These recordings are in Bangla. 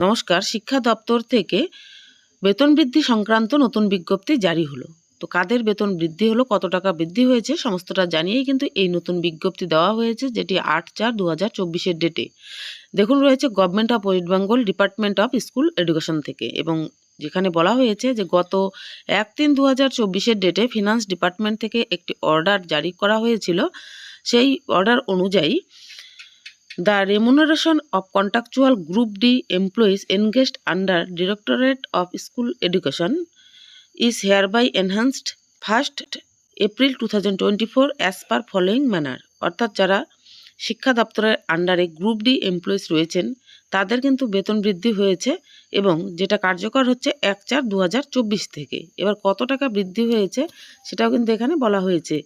নমস্কার, শিক্ষা দপ্তর থেকে বেতন বৃদ্ধি সংক্রান্ত নতুন বিজ্ঞপ্তি জারি হলো। তো কাদের বেতন বৃদ্ধি হলো, কত টাকা বৃদ্ধি হয়েছে সমস্তটা জানিয়েই কিন্তু এই নতুন বিজ্ঞপ্তি দেওয়া হয়েছে, যেটি আট চার দু হাজার চব্বিশের ডেটে। দেখুন, রয়েছে government of West Bengal department of school education থেকে এবং যেখানে বলা হয়েছে যে গত এক তিন দু হাজার চব্বিশের ডেটে ফিনান্স ডিপার্টমেন্ট থেকে একটি অর্ডার জারি করা হয়েছিল। সেই অর্ডার অনুযায়ী the remuneration of contractual group D employees engaged under directorate of school education is hereby enhanced first April two thousand twenty four as per following manner অর্থাৎ যারা শিক্ষা দপ্তরের আন্ডারে গ্রুপ ডি এমপ্লয়িজ রয়েছেন। তাদের কিন্তু বেতন বৃদ্ধি হয়েছে এবং যেটা কার্যকর হচ্ছে এক চার দু থেকে। এবার কত টাকা বৃদ্ধি হয়েছে সেটাও কিন্তু এখানে বলা হয়েছে।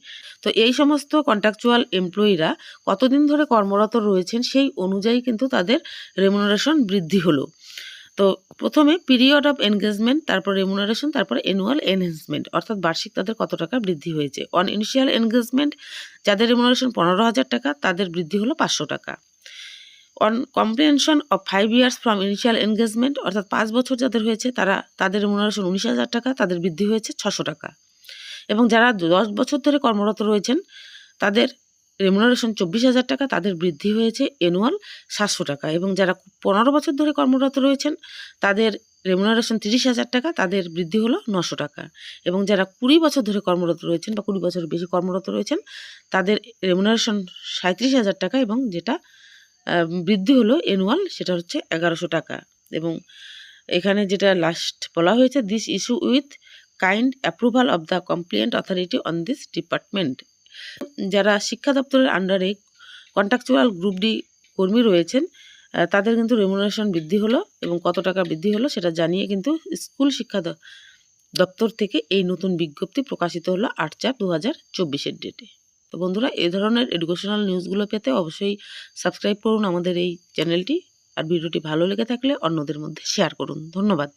তো এই সমস্ত কন্ট্রাকচুয়াল এমপ্লয়িরা কতদিন ধরে কর্মরত রয়েছেন সেই অনুযায়ী কিন্তু তাদের রেমুনারেশন বৃদ্ধি হলো। তো প্রথমে পিরিয়ড অফ এনগেজমেন্ট তারপর রেমুনারেশন তারপর অ্যানুয়াল এনহেন্সমেন্ট অর্থাৎ বার্ষিক তাদের কত টাকা বৃদ্ধি হয়েছে? অন ইনিশিয়াল এনগেজমেন্ট যাদের রেমুনারেশন পনেরো হাজার টাকা, তাদের বৃদ্ধি হলো পাঁচশো টাকা। On comprehension of five years from initial engagement অর্থাৎ পাঁচ বছর যাদের হয়েছে, তারা, তাদের রেমুনারেশন উনিশ হাজার টাকা, তাদের বৃদ্ধি হয়েছে ছশো টাকা। এবং যারা দশ বছর ধরে কর্মরত রয়েছেন, তাদের রেমুনারেশন চব্বিশ হাজার টাকা, তাদের বৃদ্ধি হয়েছে অ্যানুয়াল সাতশো টাকা এবং যারা পনেরো বছর ধরে কর্মরত রয়েছেন, তাদের রেমুনারেশন তিরিশ হাজার টাকা, তাদের বৃদ্ধি হলো নশো টাকা এবং যারা কুড়ি বছর ধরে কর্মরত রয়েছেন বা কুড়ি বছর বেশি কর্মরত রয়েছেন, তাদের রেমুনারেশন সাঁত্রিশ হাজার টাকা এবং যেটা বৃদ্ধি হলো অ্যানুয়াল সেটা হচ্ছে এগারোশো টাকা এবং এখানে যেটা লাস্ট বলা হয়েছে this issue with kind approval of the complaint authority on this department যারা শিক্ষা দপ্তরের আন্ডারে কন্ট্রাকচুয়াল গ্রুপ ডি কর্মী রয়েছেন তাদের কিন্তু রেমুনারেশন বৃদ্ধি হলো এবং কত টাকা বৃদ্ধি হলো সেটা জানিয়ে কিন্তু স্কুল শিক্ষা দপ্তর থেকে এই নতুন বিজ্ঞপ্তি প্রকাশিত হলো আট চার দু হাজার চব্বিশের ডেটে তো বন্ধুরা এই ধরনের এডুকেশনাল নিউজগুলো পেতে অবশ্যই সাবস্ক্রাইব করুন আমাদের এই চ্যানেলটি আর ভিডিওটি ভালো লেগে থাকলে অন্যদের মধ্যে শেয়ার করুন। ধন্যবাদ।